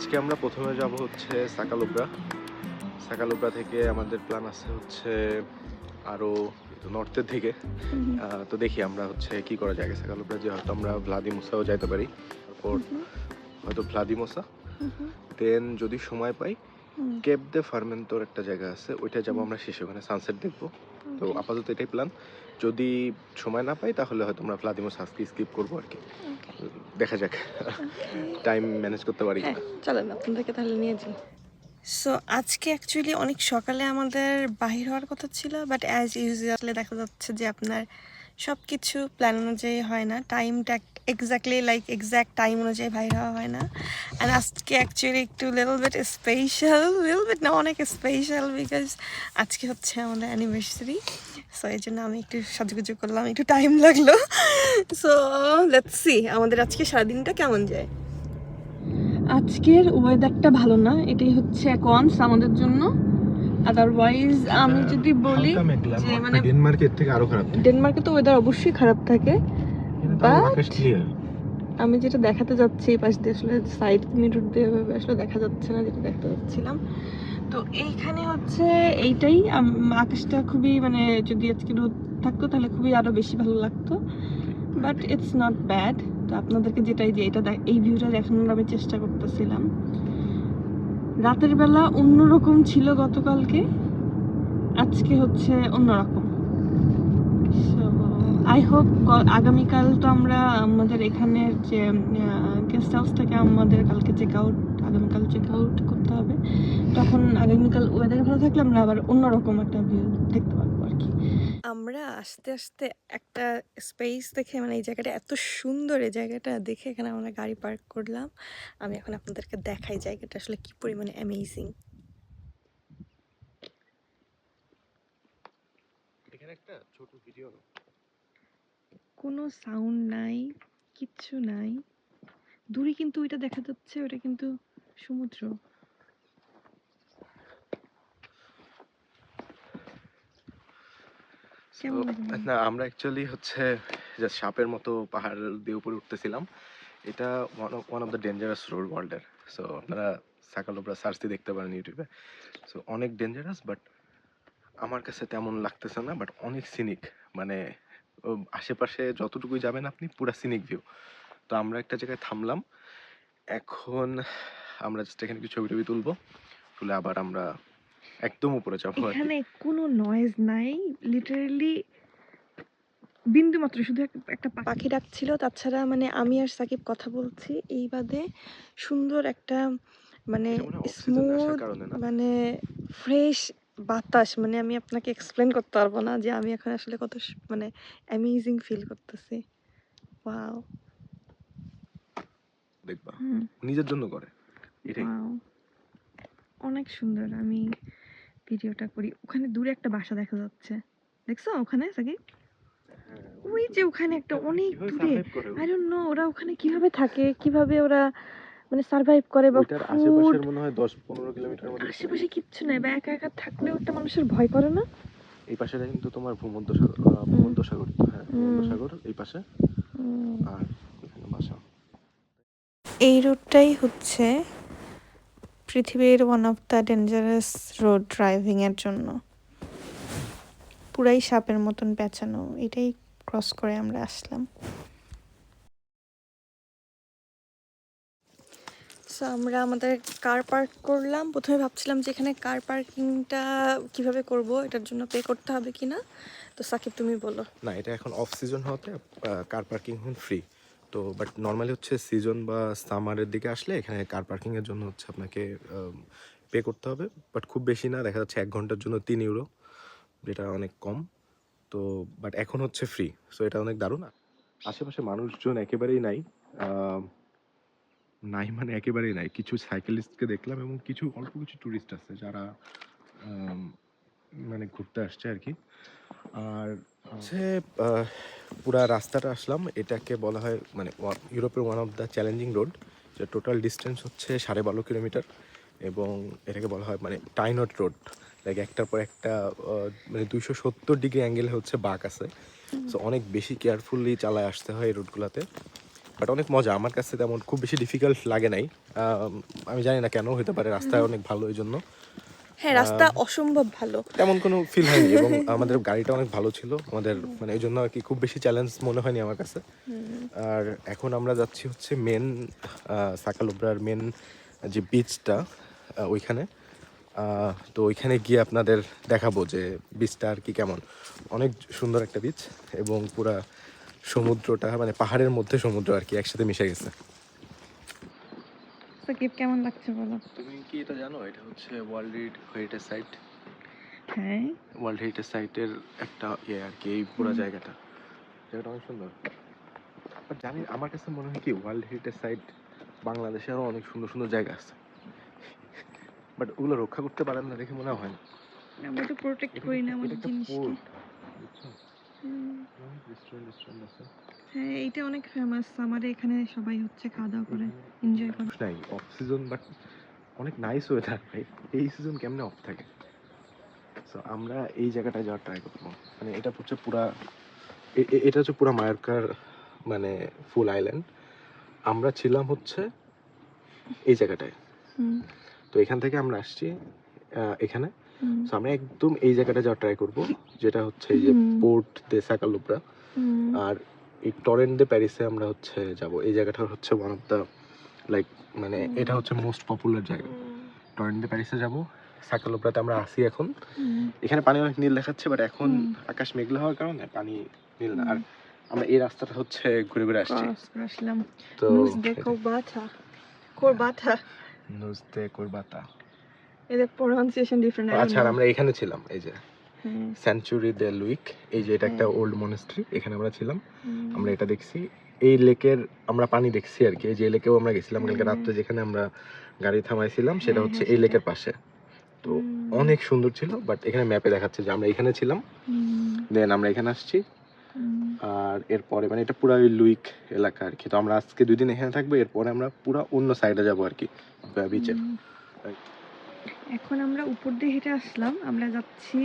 আজকে আমরা প্রথমে যাব হচ্ছে সাকালুবরা। সাকালুবরা থেকে আমাদের প্ল্যান আছে হচ্ছে আরও নর্থের দিকে। তো দেখি আমরা হচ্ছে কি করা যায় সাকালুবরা যে হয়তো আমরা ভ্লাদিমোসাও যাইতে পারি। তারপর হয়তো ভ্লাদিমোসা। দেন যদি সময় পাই কেপ দে ফার্মেন্তোর একটা জায়গা আছে ওইটা যাব আমরা শেষে ওখানে সানসেট দেখব। তো আপাতত এটাই প্ল্যান যদি সময় না পাই তাহলে হয়তো আমরা ভ্লাদিমোস আজকে স্কিপ করব আর কি। দেখা যাক টাইম ম্যানেজ করতে পারি হ্যাঁ। চলেন আপনাদেরকে তাহলে নিয়ে যাই সো আজকে অ্যাকচুয়ালি অনেক সকালে আমাদের বাহির হওয়ার কথা ছিল বাট অ্যাজ ইউজুয়ালি দেখা যাচ্ছে যে আপনার সব কিছু প্ল্যান অনুযায়ী হয় না টাইমটা এক্স্যাক্টলি লাইক এক্স্যাক্ট টাইম অনুযায়ী বাইর হওয়া হয় না। অ্যান্ড আজকে অ্যাকচুয়ালি একটু little bit special little bit না অনেক স্পেশাল বিকজ আজকে হচ্ছে আমাদের অ্যানিভার্সারি সো এই জন্য আমি একটু সাজুগুজু করলাম একটু টাইম লাগল। সো লেটস সি আমাদের আজকে সারাদিনটা কেমন যায়? আজকের ওয়েদারটা ভালো না এটাই হচ্ছে কনস আমাদের জন্য। আদারওয়াইজ আমি যদি বলি যে মানে- ডেনমার্কের থেকে আরও খারাপ ডেনমার্কে তো ওয়েদার অবশ্যই খারাপ থাকে। আমি যেটা দেখাতে যাচ্ছি এই পাশ দিয়ে আসলে সাইড মিরর দিয়ে আসলে দেখা যাচ্ছে না যেটা দেখতে যাচ্ছিলাম। তো এইখানে হচ্ছে এইটাই আকাশটা খুবই মানে যদি আজকে রোদ থাকতো তাহলে খুবই আরও বেশি ভালো লাগতো। বাট ইটস নট ব্যাড তো আপনাদেরকে যেটাই যে এটা এই ভিউটা দেখানোর আমি চেষ্টা করতেছিলাম। রাতের বেলা অন্যরকম ছিল গতকালকে। আজকে হচ্ছে অন্যরকম। আই হোপ আগামীকাল তো আমরা আমাদের এখানের যে গেস্ট হাউস থেকে আমাদের কালকে চেক আউট আগামীকাল চেক আউট করতে হবে। তখন আগামীকাল ওয়েদার ভালো থাকলে আমরা আবার অন্যরকম একটা ভিউ দেখতে পারব আর কি। আমরা আস্তে আস্তে একটা স্পেস দেখে মানে এই জায়গাটা এত সুন্দর এই জায়গাটা দেখে এখানে আমরা গাড়ি পার্ক করলাম। আমি এখন আপনাদেরকে দেখাই জায়গাটা আসলে কি পরিমাণে অ্যামেজিং এখানে একটা ছোট ভিডিও কোনো সাউন্ড নাই কিচ্ছু নাই। দূরে কিন্তু ওইটা দেখা যাচ্ছে ওটা কিন্তু সমুদ্র। না আমরা অ্যাকচুয়ালি হচ্ছে যে সাপের মতো পাহাড় দিয়ে উপরে উঠতেছিলাম। এটা one of the dangerous road ওয়ার্ল্ডের সো আপনারা সাকালোবরা সার্চ দিয়ে দেখতে পারেন ইউটিউবে সো অনেক ডেঞ্জারাস বাট আমার কাছে তেমন লাগতেছে না বাট অনেক সিনিক মানে আশেপাশে যতটুকুই যাবেন আপনি পুরা সিনিক ভিউ তো আমরা একটা জায়গায় থামলাম। এখন আমরা জাস্ট এখানে কিছু ছবি টবি তুলবো। তুলে আবার আমরা একদম উপরে যাব আর কি। এখানে কোনো নয়েজ নাই লিটারালি বিন্দু মাত্র শুধু একটা পাখি। ডাকছিল তাছাড়া মানে আমি আর সাকিব কথা বলছি এই বাদে সুন্দর একটা মানে স্মুথ কারণে মানে ফ্রেশ বাতাস মানে আমি আপনাকে এক্সপ্লেন করতে পারব না যে আমি এখন আসলে কত মানে অ্যামেজিং ফিল করতেছি। ওয়াও দেখবা। নিজের জন্য করে। এটাই। অনেক সুন্দর। আমি ভিডিওটা করি। ওখানে দূরে একটা বাসা দেখা যাচ্ছে। দেখছ ওখানে সাকিব? ওই যে ওখানে। একটা অনেক দূরে। আই ডোন্ট নো ওরা ওখানে কীভাবে থাকে? কীভাবে ওরা মানে সার্ভাইভ করে বা আশেপাশের মনে হয় কিলোমিটার মধ্যে আশেপাশে কিচ্ছু নেই বা একা একা থাকলেও একটা মানুষের ভয় করে না? এই পাশেটা কিন্তু তোমার ভূমধ্য সাগর আহ, ভূমধ্য সাগর তো হ্যাঁ ভূমধ্য সাগর এই পাশে। আর এখানে বাসা। এই রোডটাই হচ্ছে পৃথিবীর one of the dangerous road ড্রাইভিংয়ের জন্য। পুরাই সাপের মতন পেঁচানো এটাই ক্রস করে আমরা আসলাম। সো আমরা আমাদের কার পার্ক করলাম। প্রথমে ভাবছিলাম যে এখানে কার পার্কিংটা কীভাবে করব, এটার জন্য পে করতে হবে কি না তো সাকিব, তুমি বলো। না, এটা এখন অফ সিজন হতে কার পার্কিং এখন ফ্রি তো বাট নর্মালি হচ্ছে সিজন বা সামারের দিকে আসলে এখানে কার পার্কিংয়ের জন্য হচ্ছে আপনাকে পে করতে হবে। বাট খুব বেশি না, দেখা যাচ্ছে এক ঘণ্টার জন্য তিন ইউরো যেটা অনেক কম। তো বাট এখন হচ্ছে ফ্রি সো এটা অনেক দারুণ। আশেপাশে মানুষজন একেবারেই নাই। নাই মানে একেবারেই নাই। কিছু সাইকেলিস্টকে দেখলাম এবং কিছু অল্প কিছু টুরিস্ট আছে যারা মানে ঘুরতে আসছে আর কি আর হচ্ছে পুরা রাস্তাটা আসলাম এটাকে বলা হয় মানে ইউরোপের one of the challenging road যে টোটাল ডিস্টেন্স হচ্ছে সাড়ে বারো কিলোমিটার এবং এটাকে বলা হয় মানে টাইনট রোড। লাইক একটার পর একটা মানে দুইশো সত্তর ডিগ্রি অ্যাঙ্গেলে হচ্ছে বাঁক আছে। সো অনেক বেশি কেয়ারফুলি চালায় আসতে হয় এই রোডগুলোতে বাট অনেক মজা। আমার কাছে তেমন খুব বেশি ডিফিকাল্ট লাগে নাই। আম, জানি না কেন হতে পারে রাস্তায় অনেক ভালো এই জন্য। হ্যাঁ রাস্তা অসম্ভব ভালো। তেমন কোনো ফিল হয়নি। এবং আমাদের গাড়িটা অনেক ভালো ছিল। আমাদের মানে এই জন্য আর কি খুব বেশি চ্যালেঞ্জ মনে হয়নি আমার কাছে। আর এখন আমরা যাচ্ছি হচ্ছে মেন সাকালোব্রার মেন যে বিচটা ওইখানে। তো ওইখানে গিয়ে আপনাদের দেখাবো যে বিচটা আর কি কেমন। অনেক সুন্দর একটা বিচ এবং পুরা সমুদ্রটা মানে পাহাড়ের মধ্যে সমুদ্র আর কি একসাথে মিশে গেছে। সাকিব কেমন লাগছে বলো? তুমি কি এটা জানো? এটা হচ্ছে ওয়ার্ল্ড হেরিটেজ সাইট হ্যাঁ। ওয়ার্ল্ড হেরিটেজ সাইটের একটা ইয়ে আর কি এই পুরো জায়গাটা। জায়গাটা অনেক সুন্দর। বাট জানি আমার কাছে মনে হয় কি ওয়ার্ল্ড হেরিটেজ সাইট বাংলাদেশে আরও অনেক সুন্দর সুন্দর জায়গা আছে। বাট ওগুলো রক্ষা করতে পারেন না দেখে মনে হয় না। আমরা তো প্রোটেক্ট করি না আমাদের জিনিসকে। হ্যাঁ এইটা অনেক ফেমাস আমাদের এখানে সবাই হচ্ছে খাওয়া দাওয়া করে এনজয় করে। নাই অফ সিজন বাট অনেক নাইস ওয়েদার এই সিজন কেমনে অফ থাকে? সো আমরা এই জায়গাটায় যাওয়ার ট্রাই করব। মানে এটা হচ্ছে পুরা এটা হচ্ছে পুরা মায়ারকার মানে ফুল আইল্যান্ড আমরা ছিলাম হচ্ছে এই জায়গাটায়। তো এখান থেকে আমরা আসছি এখানে। তো আমরা একদম এই জায়গাটা যাওয়ার ট্রাই করব যেটা হচ্ছে এই যে। পোর্ট দে সাকালুপরা আর এই টরেন্ট দে প্যারিসে আমরা হচ্ছে যাব। এই জায়গাটা হচ্ছে ওয়ান অফ দ্য লাইক মানে এটা হচ্ছে মোস্ট পপুলার জায়গা। টরেন্ট দে প্যারিসে যাব সাকালোপরাতে আমরা আসি এখন। এখানে পানি অনেক নীল দেখাচ্ছে বাট এখন আকাশ মেঘলা হওয়ার কারণে পানি নীল না। আর আমরা এই রাস্তাটা হচ্ছে ঘুরে ঘুরে আসছি। আসলাম। তো নুস দে কোরবাটা কোরবাটা নুজতে কোরবাতা এদের প্রনাউন্সিয়েশন ডিফারেন্ট আচ্ছা আমরা এখানে ছিলাম এই যে হ্যাঁ। সেঞ্চুরি দে লুইক এই যে এটা একটা হ্যাঁ। ওল্ড মনেস্ট্রি এখানে আমরা ছিলাম। আমরা এটা দেখছি। এই লেকের আমরা পানি দেখছি আর কি এই যে লেকেও আমরা গেছিলাম কালকে হ্যাঁ। রাত্রে যেখানে আমরা গাড়ি থামাইছিলাম সেটা হ্যাঁ, হচ্ছে হ্যাঁ, এই লেকের পাশে। তো অনেক সুন্দর ছিল বাট এখানে ম্যাপে দেখাচ্ছে যে আমরা এখানে ছিলাম। দেন আমরা এখানে আসছি। আর এরপরে মানে এটা পুরো ওই লুইক এলাকা আর কি। তো আমরা আজকে দুই দিন এখানে থাকব এরপরে আমরা পুরো অন্য সাইডে যাব আর কি বিচে হুম। এখন আমরা উপর দিয়ে হেঁটে আসলাম। আমরা যাচ্ছি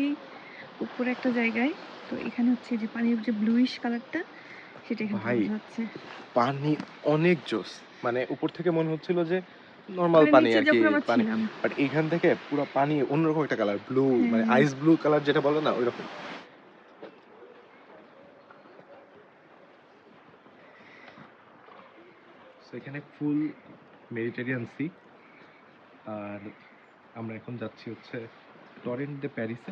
উপরে একটা জায়গায়। তো এখানে হচ্ছে যে পানির যে ব্লুইশ কালারটা সেটা এখানে যাচ্ছে। পানি অনেক জোস মানে উপর থেকে মনে হচ্ছিল যে নর্মাল মানে পানি আর কি পানি। বাট এখান থেকে পুরো পানি অন্যরকম একটা কালার ব্লু মানে হ্যাঁ। আইস ব্লু কালার যেটা বলে না ওই রকম এখানে ফুল মেডিটেরিয়ান সি আর আমরা এখন যাচ্ছি হচ্ছে টরেন্ট দে প্যারিসে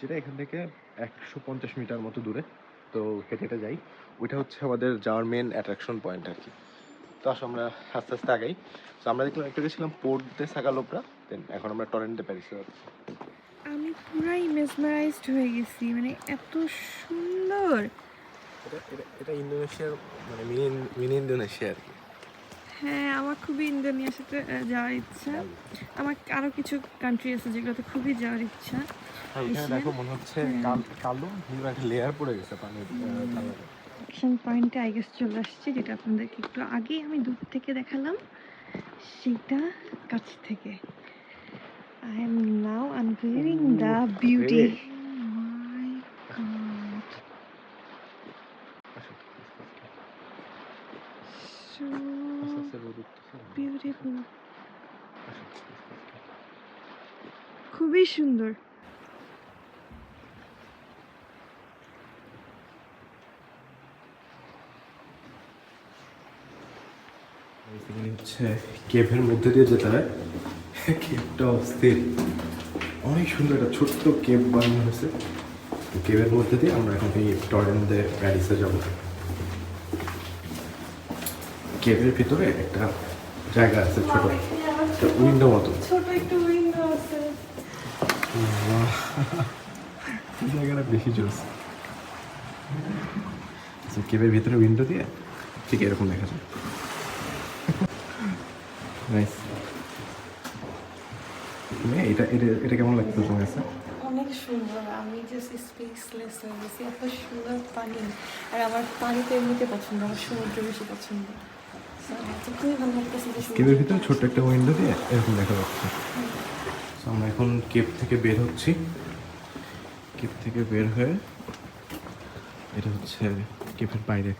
যেটা এখান থেকে একশো পঞ্চাশ মিটার মতো দূরে। তো হেঁটে হেঁটে যাই। ওইটা হচ্ছে আমাদের যাওয়ার মেন অ্যাট্রাকশন পয়েন্ট আর কি। তো আসো আমরা আস্তে আস্তে আগাই। তো আমরা দেখলাম একটু গেছিলাম পোর্ট দে সাগালোপরা দেন এখন আমরা টরেন্ট দে প্যারিসে যাচ্ছি। আমি পুরাই মেসমারাইজড হয়ে গেছি মানে এত সুন্দর। এটা এটা এটা ইন্দোনেশিয়ার মানে মিনি মিনি ইন্দোনেশিয়া আর কি। হ্যাঁ আমার খুবই ইন্দোনেশিয়াতে যাওয়ার ইচ্ছা। আমার আরও কিছু কান্ট্রি আছে যেগুলোতে খুবই যাওয়ার ইচ্ছা। এখানে দেখো মনে হচ্ছে হ্যাঁ। কালো নীল একটা লেয়ার পড়ে গেছে পানির। অ্যাকশন পয়েন্টে আই গেস চলে আসছে যেটা আপনাদেরকে একটু আগে আমি দূর থেকে দেখালাম। সেটা কাছ থেকে। I am now unveiling the beauty Great. My god আসো, সো আস্তে আস্তে রোদ উঠতেছে। বিউটিফুল আসো, আস্তে আস্তে। খুবই সুন্দর। এখানে হচ্ছে কেভের মধ্যে দিয়ে যেতে হয় কেভটা অস্থির। অনেক সুন্দর একটা ছোট্ট কেভ বানানো হয়েছে। কেভের মধ্যে দিয়ে আমরা এখন এই টরেন্টে প্যারিসে যাব। কেভের ভিতরে একটা জায়গা আছে ছোট একটা উইন্ডো মতো। ছোট একটু জায়গাটা বেশি জোস। কেভের ভিতরে উইন্ডো দিয়ে ঠিক এরকম দেখা যায়। নাইস এটা এটা এটা কেমন লাগতো তোমার কাছে? অনেক সুন্দর। আমি জাস্ট হয়ে গেছি। এত সুন্দর পানি। আর আমার পানি তো এমনিতে পছন্দ আমার সমুদ্র বেশি পছন্দ। খুবই ভালো লাগতেছে ভিতরে ছোট্ট একটা উইন্ডো দিয়ে এরকম দেখা যাচ্ছে। আমরা এখন কেপ থেকে বের হচ্ছি। কেপ থেকে বের হয়ে এটা হচ্ছে কেপের বাইরে।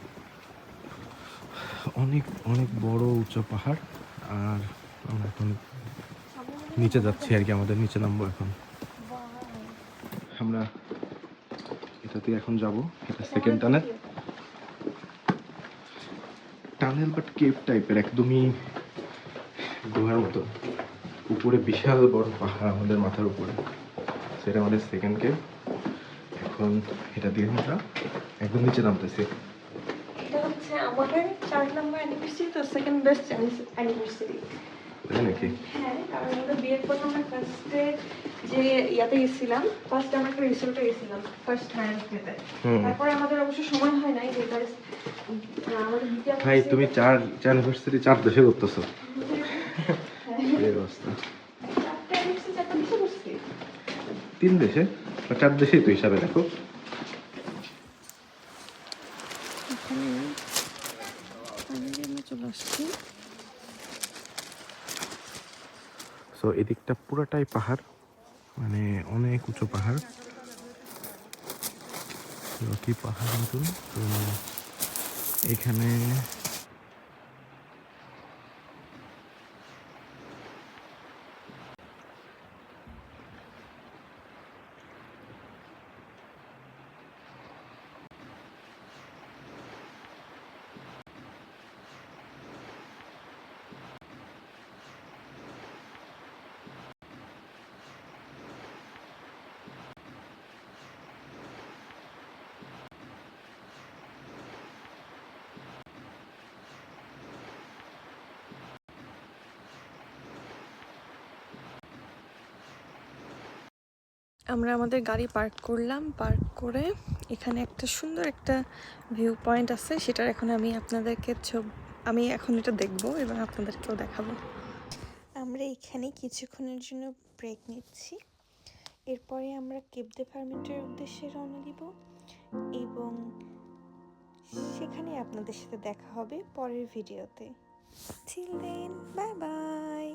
অনেক অনেক বড় উঁচু পাহাড় আর আমরা এখন নিচে যাচ্ছি আর কি, আমাদের নিচে নামবো এখন। আমরা এটাতে এখন যাব, এটা second tunnel tunnel but cave টাইপের একদমই গুহার মতো। উপরে বিশাল বড় পাহাড় আমাদের মাথার উপরে। সেটা আমাদের সেকেন্ড কেভ এখন এটা দিয়ে আমরা একদম নিচে নামতেছি। এটা হচ্ছে আমাদের চার নম্বর অ্যানিভার্সারি তো সেকেন্ড বেস্ট অ্যানিভার্সারি তাই নাকি? হ্যাঁ কারণ বিয়ের পর আমরা ফার্স্টে যে ইয়াতে গেছিলাম ফার্স্ট আমরা একটা রিসোর্টে গেছিলাম ফার্স্ট ম্যারেজ ডেতে তারপরে আমাদের অবশ্য সময় হয় নাই বিকজ আমাদের ভাই তুমি চার চার চার দেশে করতেছো এই অবস্থা। তিন দেশে? বা চার দেশেই তো হিসাবে দেখো। এখানে ফাইনালি আমরা চলে আসছি সো এদিকটা পুরাটাই পাহাড়। মানে অনেক উঁচু পাহাড়। রকি পাহাড় মতন। তো এখানে আমরা আমাদের গাড়ি পার্ক করলাম, পার্ক করে এখানে একটা সুন্দর একটা ভিউ পয়েন্ট আছে, সেটার এখন আমি আপনাদেরকে ছব, আমি এখন এটা দেখব এবং আপনাদেরকেও দেখাবো। আমরা এখানে কিছুক্ষণের জন্য ব্রেক নিচ্ছি। এরপরে আমরা কেপ দে ফার্মেন্টের উদ্দেশ্যে রওনা দিব এবং সেখানে আপনাদের সাথে দেখা হবে পরের ভিডিওতে। Till then bye bye